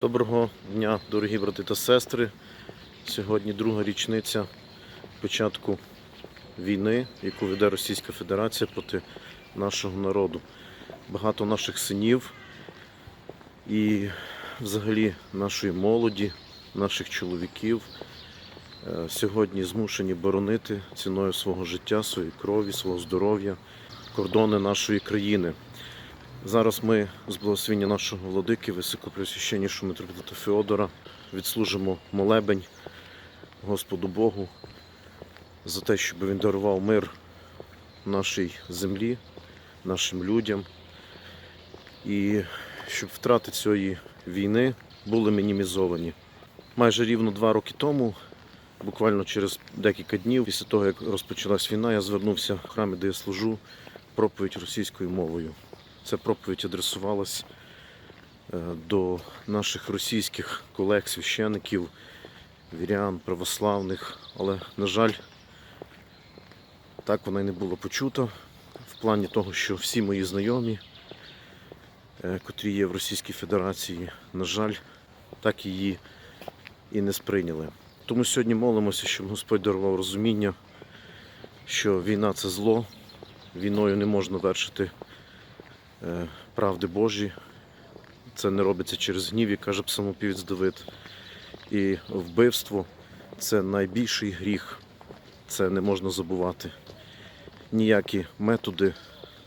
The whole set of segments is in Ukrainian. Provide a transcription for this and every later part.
Доброго дня, дорогі брати та сестри. Сьогодні друга річниця початку війни, яку веде Російська Федерація проти нашого народу. Багато наших синів і взагалі нашої молоді, наших чоловіків е, сьогодні змушені боронити ціною свого життя, своєї крові, свого здоров'я, кордони нашої країни. Зараз ми з благословення нашого владики, високопресвященнішого митрополита Феодора, відслужимо молебень Господу Богу за те, щоб він дарував мир нашій землі, нашим людям, і щоб втрати цієї війни були мінімізовані. Майже рівно два роки тому, буквально через декілька днів, після того, як розпочалась війна, я звернувся в храмі, де я служу, проповідь російською мовою. Ця проповідь адресувалась е, до наших російських колег, священиків, вірян, православних, але, на жаль, так вона й не була почута в плані того, що всі мої знайомі, е, котрі є в Російській Федерації, на жаль, так її і не сприйняли. Тому сьогодні молимося, щоб Господь дарував розуміння, що війна це зло, війною не можна вершити правди Божі. Це не робиться через гнів, як каже псалмопівець Давид. І вбивство це найбільший гріх. Це не можна забувати. Ніякі методи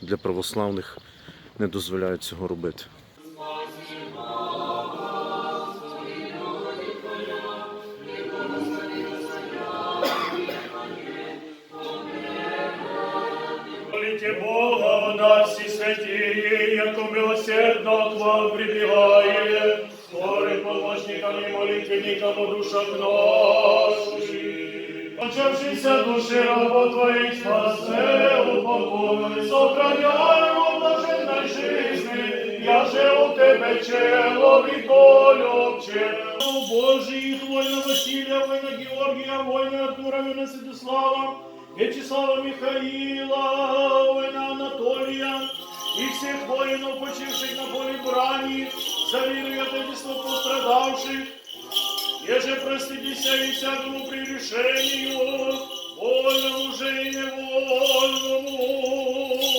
для православних не дозволяють цього робити. Всі святії, яко милосердно к вам прибігає, скорим помощникам і молитвенникам у душах наших. Почавшися душі рабо Твоїх спасе, упокой, сохраняємо блаженной жизни, я же у Тебе чело любче. Божий, вольно Василия, война Георгия, война Артура, война Святослава, Вячеслава Михаила, война Анатолия и всех воинов, почивших на поле брани, за веру и отечество пострадавших, еже простидися и всякому прегрешению, вольному же и невольному.